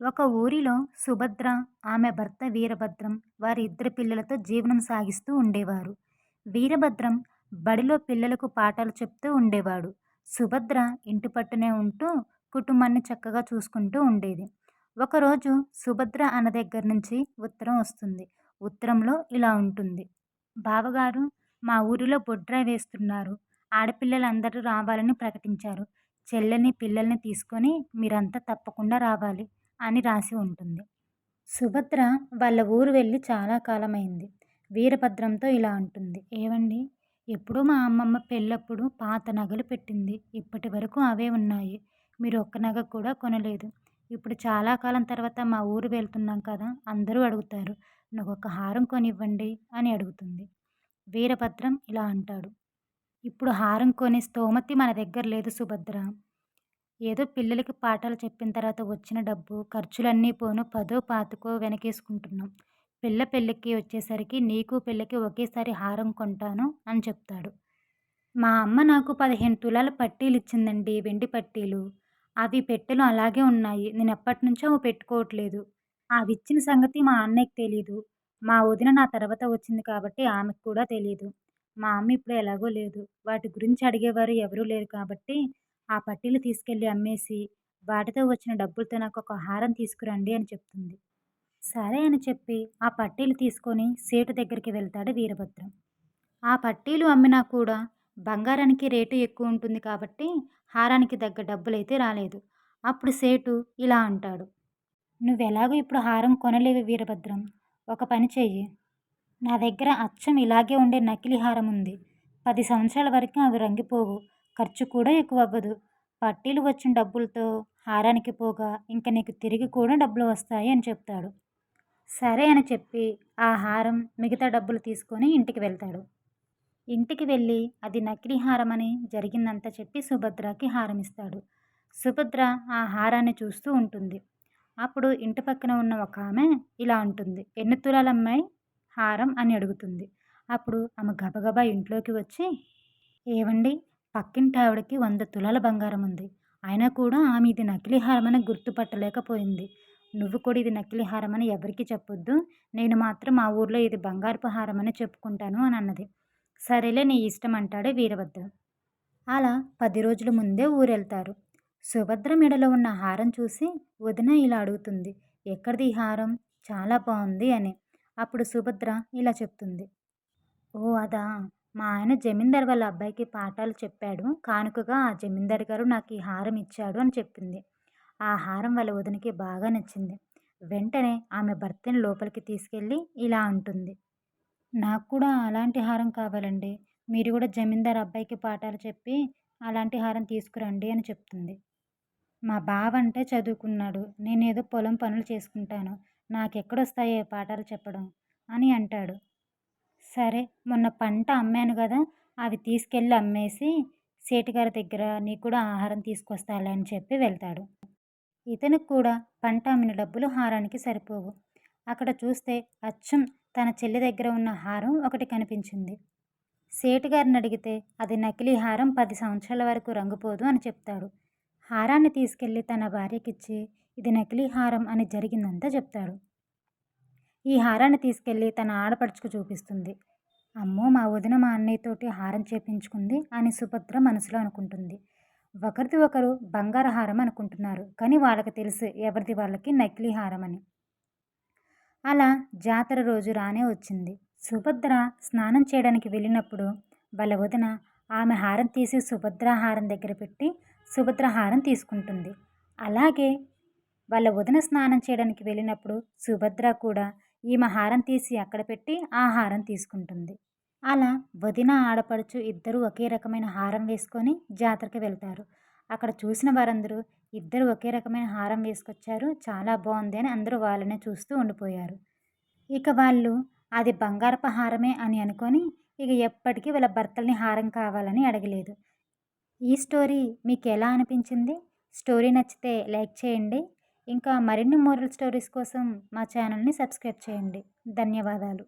ఒక ఊరిలో సుభద్ర ఆమె భర్త వీరభద్రం వారి ఇద్దరు పిల్లలతో జీవనం సాగిస్తూ ఉండేవారు. వీరభద్రం బడిలో పిల్లలకు పాఠాలు చెప్తూ ఉండేవాడు. సుభద్ర ఇంటి పట్టునే ఉంటూ కుటుంబాన్ని చక్కగా చూసుకుంటూ ఉండేది. ఒకరోజు సుభద్ర అన్న దగ్గర నుంచి ఉత్తరం వస్తుంది. ఉత్తరంలో ఇలా ఉంటుంది. బావగారు మా ఊరిలో బొడ్రాయి వేస్తున్నారు. ఆడపిల్లలందరూ రావాలని ప్రకటించారు. చెల్లెని పిల్లల్ని తీసుకొని మీరంతా తప్పకుండా రావాలి. అని రాసి ఉంటుంది. సుభద్ర వాళ్ళ ఊరు వెళ్ళి చాలా కాలమైంది. వీరభద్రంతో ఇలా అంటుంది. ఏవండి? ఎప్పుడూ మా అమ్మమ్మ పెళ్ళప్పుడు పాత నగలు పెట్టింది. ఇప్పటి వరకు అవే ఉన్నాయి. మీరు ఒక్క నగ కూడా కొనలేదు. ఇప్పుడు చాలా కాలం తర్వాత మా ఊరు వెళ్తున్నాం కదా అందరూ అడుగుతారు. నాకు ఒక హారం కొనివ్వండి అని అడుగుతుంది. వీరభద్రం ఇలా అంటాడు. ఇప్పుడు హారం కొనే స్తోమతి మన దగ్గర లేదు సుభద్ర. ఏదో పిల్లలకి పాఠాలు చెప్పిన తర్వాత వచ్చిన డబ్బు ఖర్చులన్నీ పోను పదో పాతకో వెనకేసుకుంటున్నాం. పిల్ల పెళ్ళికి వచ్చేసరికి నీకు పెళ్ళికి ఒకేసారి హారం కొంటాను అని చెప్తాడు. మా అమ్మ నాకు పదిహేను తులాల పట్టీలు ఇచ్చిందండి వెండి పట్టీలు. అవి పెట్టెలు అలాగే ఉన్నాయి నేను ఎప్పటి నుంచో అవి పెట్టుకోవట్లేదు. అవి ఇచ్చిన సంగతి మా అన్నయ్యకి తెలియదు మా వదిన నా తర్వాత వచ్చింది కాబట్టి ఆమెకు కూడా తెలియదు మా అమ్మ ఇప్పుడు ఎలాగో లేదు. వాటి గురించి అడిగేవారు ఎవరూ లేరు కాబట్టి ఆ పట్టీలు తీసుకెళ్ళి అమ్మేసి వాటితో వచ్చిన డబ్బులతో నాకు ఒక హారం తీసుకురండి అని చెప్తుంది. సరే అని చెప్పి ఆ పట్టీలు తీసుకొని సేటు దగ్గరికి వెళ్తాడు వీరభద్రం. ఆ పట్టీలు అమ్మినా కూడా బంగారానికి రేటు ఎక్కువ ఉంటుంది కాబట్టి హారానికి తగ్గ డబ్బులైతే రాలేదు. అప్పుడు సేటు ఇలా అంటాడు. నువ్వెలాగో ఇప్పుడు హారం కొనలేవు వీరభద్రం. ఒక పని చెయ్యి. నా దగ్గర అచ్చం ఇలాగే ఉండే నకిలీ హారం ఉంది. పది సంవత్సరాల వరకు అవి రంగిపోవు. ఖర్చు కూడా ఎక్కువ అవ్వదు పట్టీలు వచ్చిన డబ్బులతో హారానికి పోగా ఇంక నీకు తిరిగి కూడా డబ్బులు వస్తాయి అని చెప్తాడు. సరే అని చెప్పి ఆ హారం మిగతా డబ్బులు తీసుకొని ఇంటికి వెళ్తాడు. ఇంటికి వెళ్ళి అది నకిలీ హారం అని జరిగిందంతా చెప్పి సుభద్రకి హారం ఇస్తాడు సుభద్ర ఆ హారాన్ని చూస్తూ ఉంటుంది. అప్పుడు ఇంటి పక్కన ఉన్న ఒక ఆమె ఇలా అంటుంది. ఎన్ని తులాల అమ్మాయి హారం అని అడుగుతుంది. అప్పుడు ఆమె గబగబా ఇంట్లోకి వచ్చి ఏవండి? పక్కింటి ఆవిడకి వంద తులాల బంగారం ఉంది అయినా కూడా ఆమె ఇది నకిలీ హారం అని గుర్తుపట్టలేకపోయింది. నువ్వు కూడా ఇది నకిలీ హారం అని ఎవరికి చెప్పొద్దు. నేను మాత్రం మా ఊర్లో ఇది బంగారపు హారం అని చెప్పుకుంటాను అని అన్నది. సరేలే నీ ఇష్టం అంటాడు వీరభద్ర. అలా పది రోజుల ముందే ఊరెళ్తారు. సుభద్ర మెడలో ఉన్న హారం చూసి వదిన ఇలా అడుగుతుంది. ఎక్కడిది ఈ హారం? చాలా బాగుంది అని. అప్పుడు సుభద్ర ఇలా చెప్తుంది. ఓ అదా. మా ఆయన జమీందార్ వాళ్ళ అబ్బాయికి పాఠాలు చెప్పాడు. కానుకగా ఆ జమీందార్ గారు నాకు ఈ హారం ఇచ్చాడు అని చెప్పింది. ఆ హారం వాళ్ళ వదినకి బాగా నచ్చింది. వెంటనే ఆమె భర్తని లోపలికి తీసుకెళ్ళి ఇలా అంటుంది. నాకు కూడా అలాంటి హారం కావాలండి. మీరు కూడా జమీందార్ అబ్బాయికి పాఠాలు చెప్పి అలాంటి హారం తీసుకురండి అని చెప్తుంది. మా బావ అంటే చదువుకున్నాడు. నేనేదో పొలం పనులు చేసుకుంటాను. నాకెక్కడొస్తాయే పాఠాలు చెప్పడం అని అంటాడు. సరే మొన్న పంట అమ్మాను కదా అవి తీసుకెళ్ళి అమ్మేసి సేటుగారి దగ్గర నీకు కూడా ఆహారం తీసుకొస్తాలే అని చెప్పి వెళ్తాడు. ఇతనికి కూడా పంట అమ్మిన డబ్బులు హారానికి సరిపోవు. అక్కడ చూస్తే అచ్చం తన చెల్లి దగ్గర ఉన్న హారం ఒకటి కనిపించింది. సేటుగారిని అడిగితే అది నకిలీ హారం పది సంవత్సరాల వరకు రంగుపోదు అని చెప్తాడు. హారాన్ని తీసుకెళ్ళి తన భార్యకిచ్చి ఇది నకిలీ హారం అని జరిగిందంతా చెప్తాడు. ఈ హారాన్ని తీసుకెళ్ళి తన ఆడపడుచుకు చూపిస్తుంది. అమ్మో మా వదిన మా అన్నయ్యతోటి హారం చేపించుకుంది అని సుభద్ర మనసులో అనుకుంటుంది. ఒకరిది ఒకరు బంగారు హారం అనుకుంటున్నారు కానీ వాళ్ళకి తెలుసు ఎవరిది వాళ్ళకి నకిలీ హారం అని. అలా జాతర రోజు రానే వచ్చింది. సుభద్ర స్నానం చేయడానికి వెళ్ళినప్పుడు వాళ్ళ వదిన ఆమె హారం తీసి సుభద్ర హారం దగ్గర పెట్టి సుభద్ర హారం తీసుకుంటుంది. అలాగే వాళ్ళ వదిన స్నానం చేయడానికి వెళ్ళినప్పుడు సుభద్ర కూడా ఈమె హారం తీసి అక్కడ పెట్టి ఆ హారం తీసుకుంటుంది. అలా వదిన ఆడపడుచు ఇద్దరు ఒకే రకమైన హారం వేసుకొని జాతరకి వెళ్తారు. అక్కడ చూసిన వారందరూ ఇద్దరు ఒకే రకమైన హారం వేసుకొచ్చారు చాలా బాగుంది అని అందరూ వాళ్ళనే చూస్తూ ఉండిపోయారు. ఇక వాళ్ళు అది బంగారపు హారమే అని అనుకొని ఇక ఎప్పటికీ వాళ్ళ భర్తల్ని హారం కావాలని అడగలేదు. ఈ స్టోరీ మీకు ఎలా అనిపించింది? స్టోరీ నచ్చితే లైక్ చేయండి ఇంకా మరిన్ని మోరల్ స్టోరీస్ కోసం మా ఛానల్ని సబ్స్క్రైబ్ చేయండి. ధన్యవాదాలు.